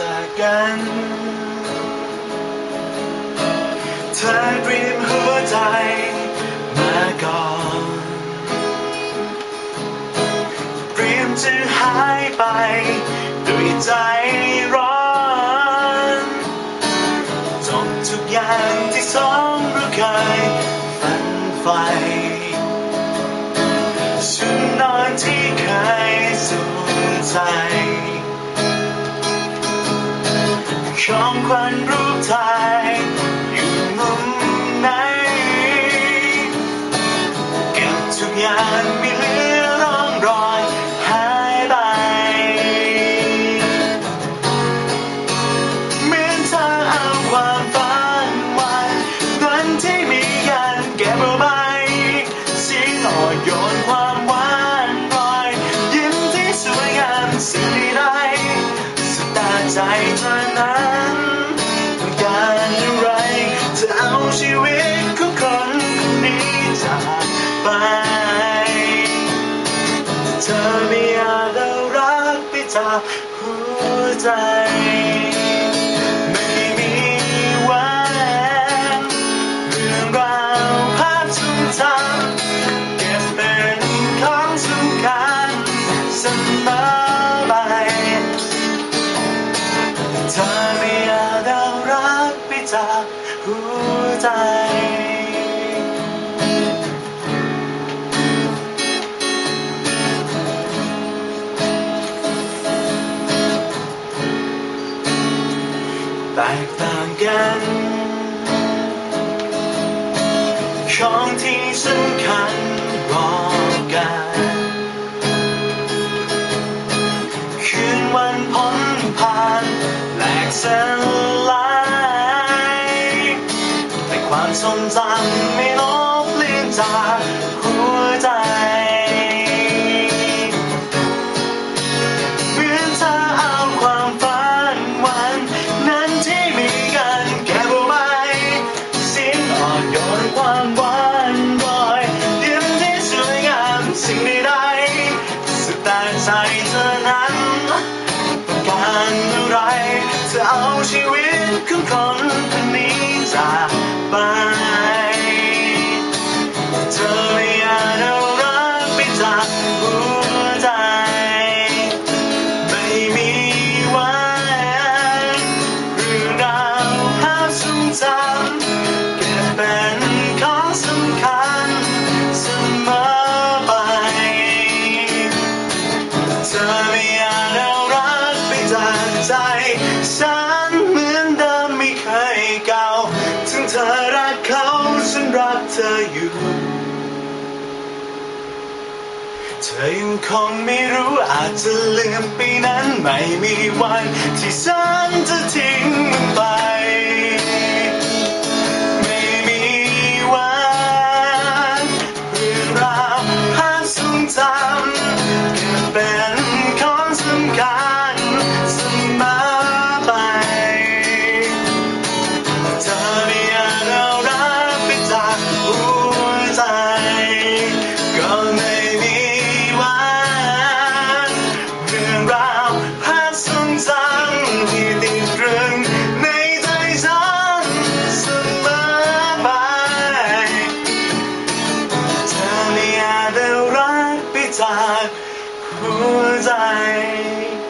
จากกัน เธอเตรียมหัวใจมาก่อนเตรียมจะหายไปด้วยใจร้อนจบทุกอย่างที่สองเราเคยฝันใฝ่ชุดนอนที่เคยสูญใจ ของขวัญรูปถ่ายอยู่มุมไหนเก็บทุกอย่างไม่เหลือร่องรอยหายไปเหมือนเธอเอาความฝันวันนั้นที่มีกันเก็บเอาไว้สียงอ่อนโยนความหวานรอยยิ้มที่สวยงามสิ่งใดสุดตาใจเธอนั้น เธอไม่อาจเอารักไปจากหัวใจ ไม่มีวันเรื่องราวภาพทรงจำเก็บเป็นของสำคัญเสมอไปเธอไม่อาจเอารักไปจากหัวใจ กัน ของที่สำคัญรอกันคืนวันพ้นผ่านแหลกสลายแต่ความทรงจำไม่ลบเลือนจากหัวใจ ยงอ่ จากใจฉันเหมือนเดิมไม่เคยเก่าถึงเธอรักเขาฉันรักเธออยู่ เธอยังคงไม่รู้อาจจะลืมปีนั้นไม่มีวันที่ฉันจะ 不在